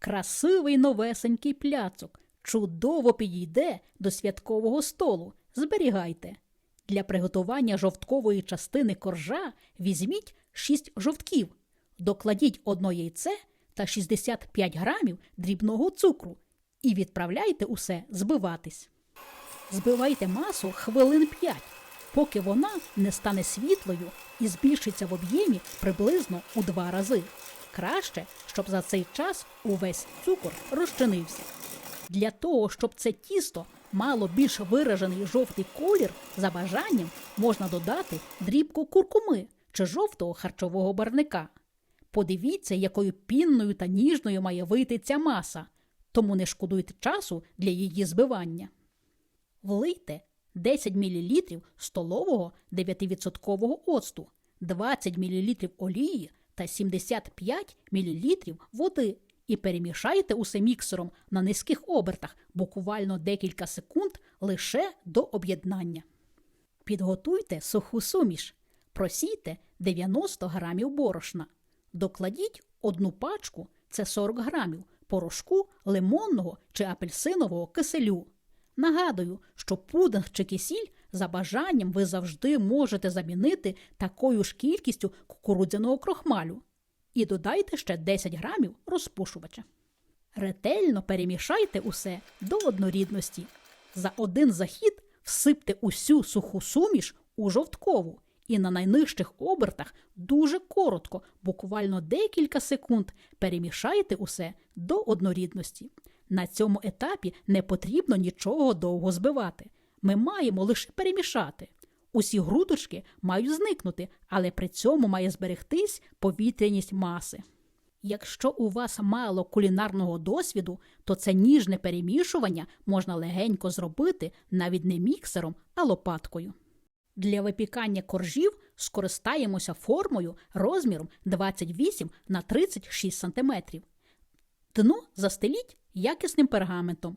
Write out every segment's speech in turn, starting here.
Красивий новесенький пляцок. Чудово підійде до святкового столу. Зберігайте. Для приготування жовткової частини коржа візьміть 6 жовтків, докладіть одно яйце та 65 грамів дрібного цукру і відправляйте усе збиватись. Збивайте масу хвилин 5, поки вона не стане світлою і збільшиться в об'ємі приблизно у два рази. Краще, щоб за цей час увесь цукор розчинився. Для того, щоб це тісто мало більш виражений жовтий колір, за бажанням можна додати дрібку куркуми чи жовтого харчового барника. Подивіться, якою пінною та ніжною має вийти ця маса, тому не шкодуйте часу для її збивання. Влийте 10 мл столового 9% оцту, 20 мл олії та 75 мл води і перемішайте усе міксером на низьких обертах буквально декілька секунд лише до об'єднання. Підготуйте суху суміш. Просійте 90 грамів борошна. Докладіть одну пачку це 40 грамів порошку лимонного чи апельсинового киселю. Нагадую, що пудинг чи кисіль за бажанням ви завжди можете замінити такою ж кількістю кукурудзяного крохмалю. І додайте ще 10 грамів розпушувача. Ретельно перемішайте усе до однорідності. За один захід всипте усю суху суміш у жовткову і на найнижчих обертах дуже коротко, буквально декілька секунд, перемішайте усе до однорідності. На цьому етапі не потрібно нічого довго збивати. Ми маємо лише перемішати. Усі грудочки мають зникнути, але при цьому має зберегтись повітряність маси. Якщо у вас мало кулінарного досвіду, то це ніжне перемішування можна легенько зробити навіть не міксером, а лопаткою. Для випікання коржів скористаємося формою розміром 28 на 36 см. Дно застеліть якісним пергаментом.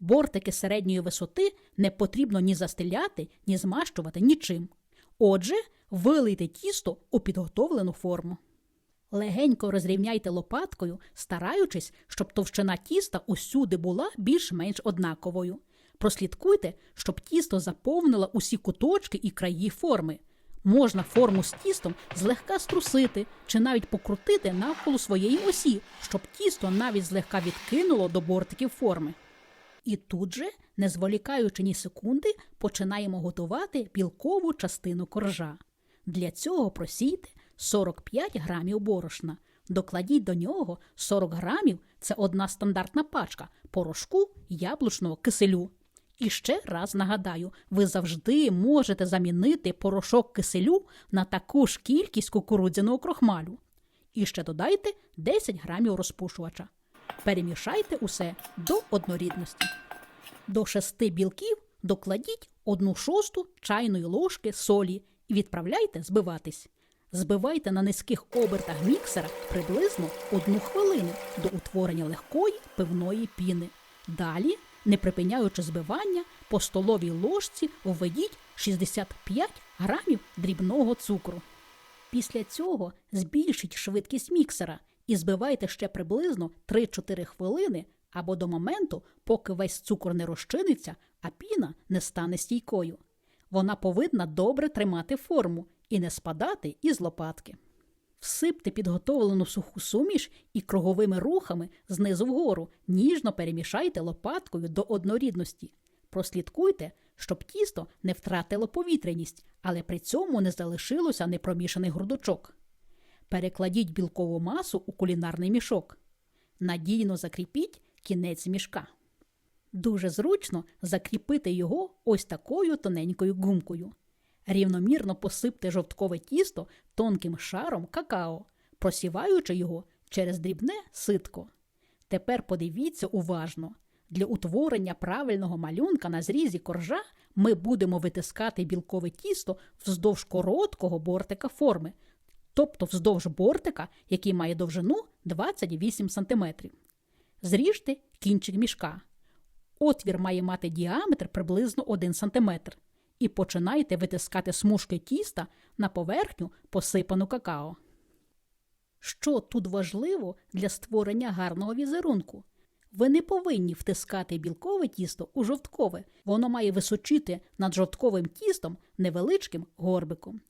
Бортики середньої висоти не потрібно ні застеляти, ні змащувати нічим. Отже, вилийте тісто у підготовлену форму. Легенько розрівняйте лопаткою, стараючись, щоб товщина тіста усюди була більш-менш однаковою. Прослідкуйте, щоб тісто заповнило усі куточки і краї форми. Можна форму з тістом злегка струсити чи навіть покрутити навколо своєї осі, щоб тісто навіть злегка відкинуло до бортиків форми. І тут же, не зволікаючи ні секунди, починаємо готувати білкову частину коржа. Для цього просійте 45 грамів борошна. Докладіть до нього 40 грамів це одна стандартна пачка порошку яблучного киселю. І ще раз нагадаю, ви завжди можете замінити порошок киселю на таку ж кількість кукурудзяного крохмалю. І ще додайте 10 грамів розпушувача. Перемішайте усе до однорідності. До шести білків докладіть одну шосту чайної ложки солі і відправляйте збиватись. Збивайте на низьких обертах міксера приблизно одну хвилину до утворення легкої пивної піни. Далі, не припиняючи збивання, по столовій ложці введіть 65 грамів дрібного цукру. Після цього збільшіть швидкість міксера і збивайте ще приблизно 3-4 хвилини або до моменту, поки весь цукор не розчиниться, а піна не стане стійкою. Вона повинна добре тримати форму і не спадати із лопатки. Всипте підготовлену суху суміш і круговими рухами знизу вгору ніжно перемішайте лопаткою до однорідності. Прослідкуйте, щоб тісто не втратило повітряність, але при цьому не залишилося непромішаних грудочок. Перекладіть білкову масу у кулінарний мішок. Надійно закріпіть кінець мішка. Дуже зручно закріпити його ось такою тоненькою гумкою. Рівномірно посипте жовткове тісто тонким шаром какао, просіваючи його через дрібне ситко. Тепер подивіться уважно. Для утворення правильного малюнка на зрізі коржа ми будемо витискати білкове тісто вздовж короткого бортика форми, тобто вздовж бортика, який має довжину 28 см. Зріжте кінчик мішка. Отвір має мати діаметр приблизно 1 см. І починайте витискати смужки тіста на поверхню, посипану какао. Що тут важливо для створення гарного візерунку? Ви не повинні втискати білкове тісто у жовткове, воно має височити над жовтковим тістом невеличким горбиком.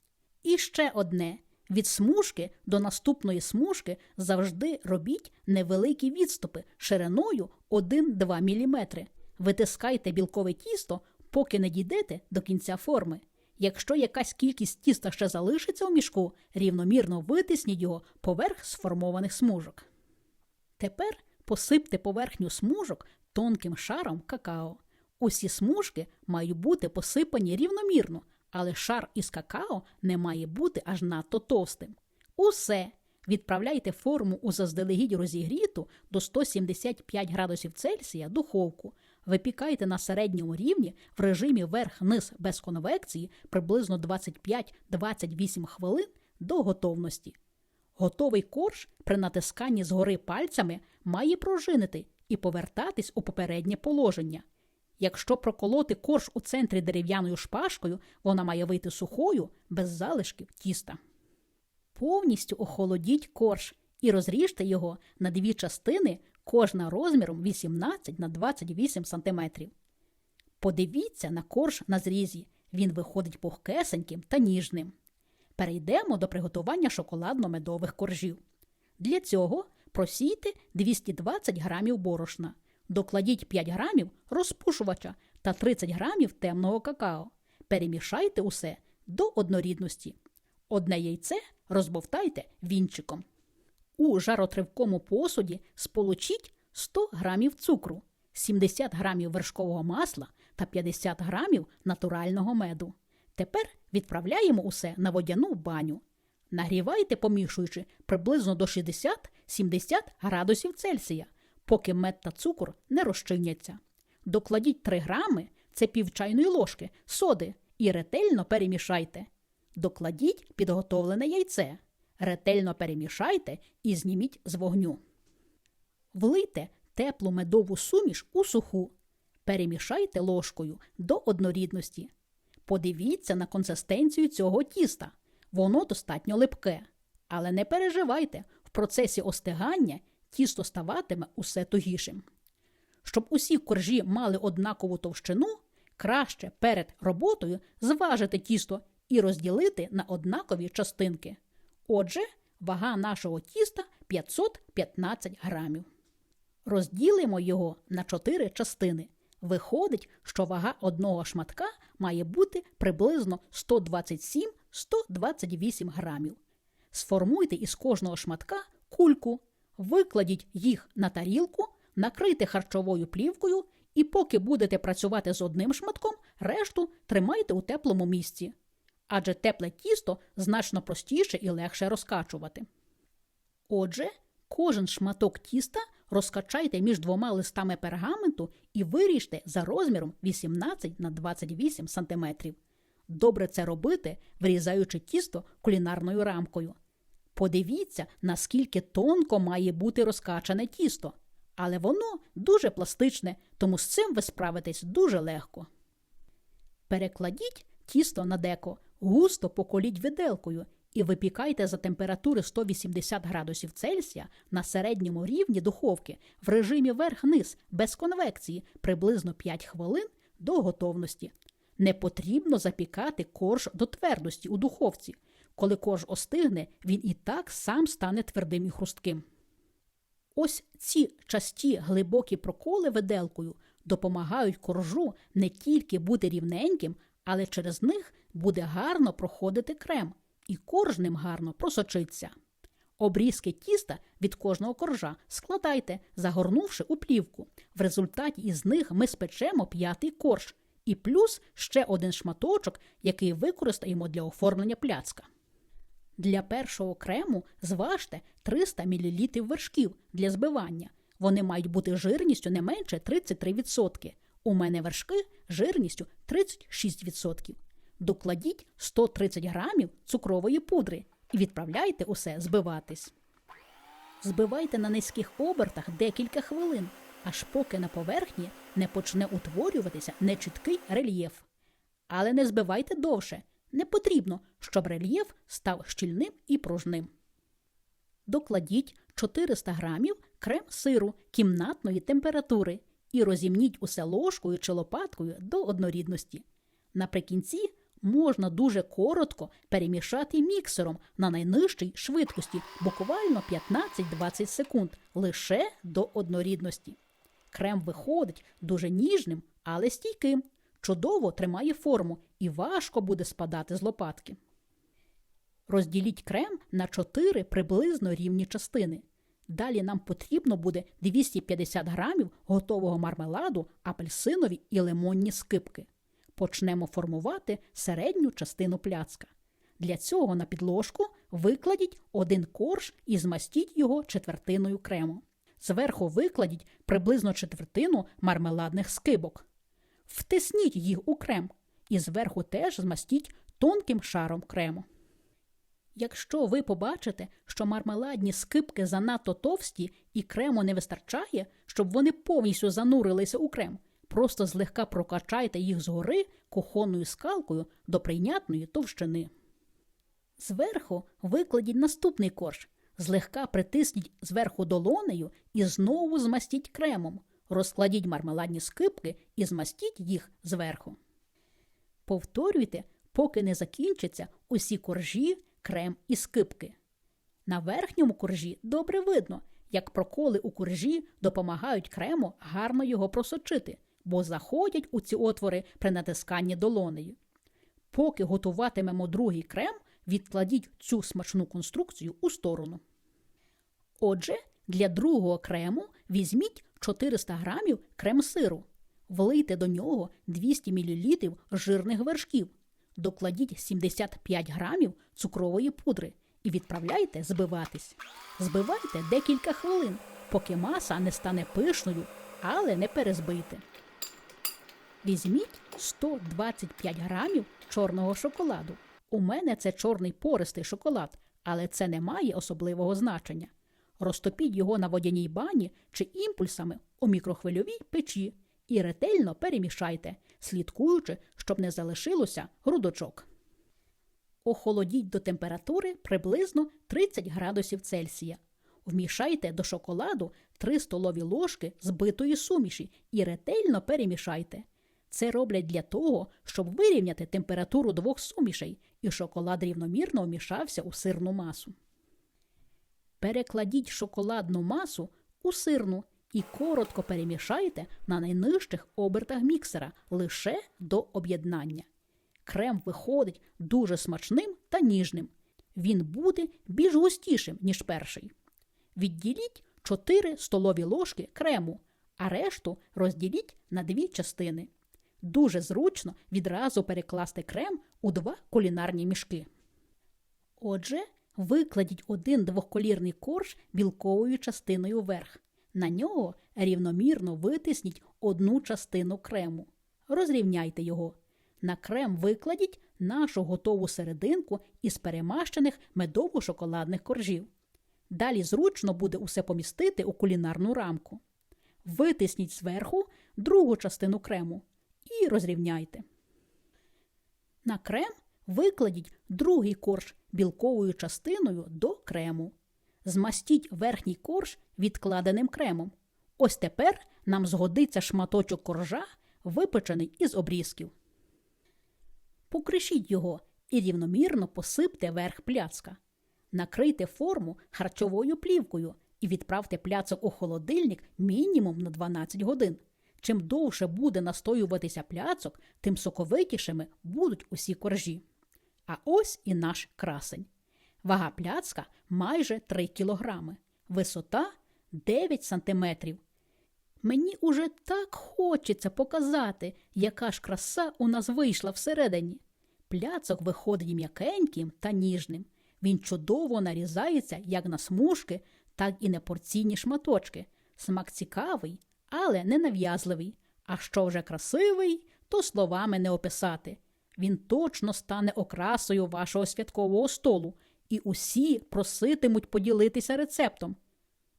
І ще одне: від смужки до наступної смужки завжди робіть невеликі відступи шириною 1-2 мм. Витискайте білкове тісто, поки не дійдете до кінця форми. Якщо якась кількість тіста ще залишиться у мішку, рівномірно витисніть його поверх сформованих смужок. Тепер посипте поверхню смужок тонким шаром какао. Усі смужки мають бути посипані рівномірно, але шар із какао не має бути аж надто товстим. Усе. Відправляйте форму у заздалегідь розігріту до 175 градусів Цельсія духовку. Випікайте на середньому рівні в режимі верх-низ без конвекції приблизно 25-28 хвилин до готовності. Готовий корж при натисканні згори пальцями має пружинити і повертатись у попереднє положення. Якщо проколоти корж у центрі дерев'яною шпажкою, вона має вийти сухою без залишків тіста. Повністю охолодіть корж і розріжте його на дві частини, кожна розміром 18 на 28 см. Подивіться на корж на зрізі. Він виходить пухкесеньким та ніжним. Перейдемо до приготування шоколадно-медових коржів. Для цього просійте 220 грамів борошна, докладіть 5 грамів розпушувача та 30 грамів темного какао. Перемішайте усе до однорідності. Одне яйце розбовтайте вінчиком. У жаротривкому посуді сполучіть 100 грамів цукру, 70 грамів вершкового масла та 50 грамів натурального меду. Тепер відправляємо усе на водяну баню. Нагрівайте, помішуючи приблизно до 60-70 градусів Цельсія, поки мед та цукор не розчиняться. Докладіть 3 грами це пів чайної ложки соди і ретельно перемішайте. Докладіть підготовлене яйце. Ретельно перемішайте і зніміть з вогню. Влийте теплу медову суміш у суху. Перемішайте ложкою до однорідності. Подивіться на консистенцію цього тіста. Воно достатньо липке. Але не переживайте, в процесі остигання тісто ставатиме усе тугішим. Щоб усі коржі мали однакову товщину, краще перед роботою зважити тісто і розділити на однакові частинки. Отже, вага нашого тіста 515 грамів. Розділимо його на 4 частини. Виходить, що вага одного шматка має бути приблизно 127-128 грамів. Сформуйте із кожного шматка кульку, викладіть їх на тарілку, накрийте харчовою плівкою і, поки будете працювати з одним шматком, решту тримайте у теплому місці. Адже тепле тісто значно простіше і легше розкачувати. Отже, кожен шматок тіста розкачайте між двома листами пергаменту і виріжте за розміром 18 на 28 см. Добре це робити, врізаючи тісто кулінарною рамкою. Подивіться, наскільки тонко має бути розкачане тісто, але воно дуже пластичне, тому з цим ви справитесь дуже легко. Перекладіть тісто на деко, густо поколіть виделкою і випікайте за температури 180 градусів Цельсія на середньому рівні духовки в режимі верх-низ без конвекції приблизно 5 хвилин до готовності. Не потрібно запікати корж до твердості у духовці. Коли корж остигне, він і так сам стане твердим і хрустким. Ось ці часті глибокі проколи виделкою допомагають коржу не тільки бути рівненьким, але через них буде гарно проходити крем, і корж ним гарно просочиться. Обрізки тіста від кожного коржа складайте, загорнувши у плівку. В результаті із них ми спечемо п'ятий корж і плюс ще один шматочок, який використаємо для оформлення пляцка. Для першого крему зважте 300 мл вершків для збивання. Вони мають бути жирністю не менше 33%. У мене вершки жирністю 36%. Докладіть 130 грамів цукрової пудри і відправляйте усе збиватись. Збивайте на низьких обертах декілька хвилин, аж поки на поверхні не почне утворюватися нечіткий рельєф. Але не збивайте довше. Не потрібно, щоб рельєф став щільним і пружним. Докладіть 400 грамів крем сиру кімнатної температури і розімніть усе ложкою чи лопаткою до однорідності. Наприкінці можна дуже коротко перемішати міксером на найнижчій швидкості, буквально 15-20 секунд, лише до однорідності. Крем виходить дуже ніжним, але стійким, чудово тримає форму і важко буде спадати з лопатки. Розділіть крем на 4 приблизно рівні частини. Далі нам потрібно буде 250 грамів готового мармеладу, апельсинові і лимонні скипки. Почнемо формувати середню частину пляцка. Для цього на підложку викладіть один корж і змастіть його четвертиною крему. Зверху викладіть приблизно четвертину мармеладних скибок. Втисніть їх у крем і зверху теж змастіть тонким шаром крему. Якщо ви побачите, що мармеладні скипки занадто товсті і крему не вистачає, щоб вони повністю занурилися у крем, просто злегка прокачайте їх згори кухонною скалкою до прийнятної товщини. Зверху викладіть наступний корж, злегка притисніть зверху долонею і знову змастіть кремом. Розкладіть мармеладні скипки і змастіть їх зверху. Повторюйте, поки не закінчаться усі коржі, крем і скипки. На верхньому коржі добре видно, як проколи у коржі допомагають крему гарно його просочити, бо заходять у ці отвори при натисканні долонею. Поки готуватимемо другий крем, відкладіть цю смачну конструкцію у сторону. Отже, для другого крему візьміть 400 грамів крем-сиру, влийте до нього 200 мл жирних вершків, докладіть 75 грамів цукрової пудри і відправляйте збиватись. Збивайте декілька хвилин, поки маса не стане пишною, але не перезбийте. Візьміть 125 грамів чорного шоколаду. У мене це чорний пористий шоколад, але це не має особливого значення. Розтопіть його на водяній бані чи імпульсами у мікрохвильовій печі і ретельно перемішайте, слідкуючи, щоб не залишилося грудочок. Охолодіть до температури приблизно 30 градусів Цельсія. Вмішайте до шоколаду 3 столові ложки збитої суміші і ретельно перемішайте. Це роблять для того, щоб вирівняти температуру двох сумішей, і шоколад рівномірно вмішався у сирну масу. Перекладіть шоколадну масу у сирну і коротко перемішайте на найнижчих обертах міксера лише до об'єднання. Крем виходить дуже смачним та ніжним. Він буде більш густішим, ніж перший. Відділіть 4 столові ложки крему, а решту розділіть на дві частини. Дуже зручно відразу перекласти крем у два кулінарні мішки. Отже, викладіть один двохколірний корж білковою частиною вверх. На нього рівномірно витисніть одну частину крему. Розрівняйте його. На крем викладіть нашу готову серединку із перемащених медово-шоколадних коржів. Далі зручно буде усе помістити у кулінарну рамку. Витисніть зверху другу частину крему і розрівняйте. На крем викладіть другий корж білковою частиною до крему. Змастіть верхній корж відкладеним кремом. Ось тепер нам згодиться шматочок коржа, випечений із обрізків. Покришіть його і рівномірно посипте верх пляцка. Накрийте форму харчовою плівкою і відправте пляцок у холодильник мінімум на 12 годин. Чим довше буде настоюватися пляцок, тим соковитішими будуть усі коржі. А ось і наш красень. Вага пляцка майже 3 кілограми, висота 9 сантиметрів. Мені уже так хочеться показати, яка ж краса у нас вийшла всередині. Пляцок виходить м'якеньким та ніжним. Він чудово нарізається як на смужки, так і на порційні шматочки. Смак цікавий, але не нав'язливий. А що вже красивий, то словами не описати. Він точно стане окрасою вашого святкового столу, і усі проситимуть поділитися рецептом.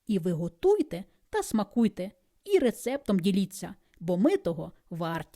І ви готуйте та смакуйте, і рецептом діліться, бо ми того варті.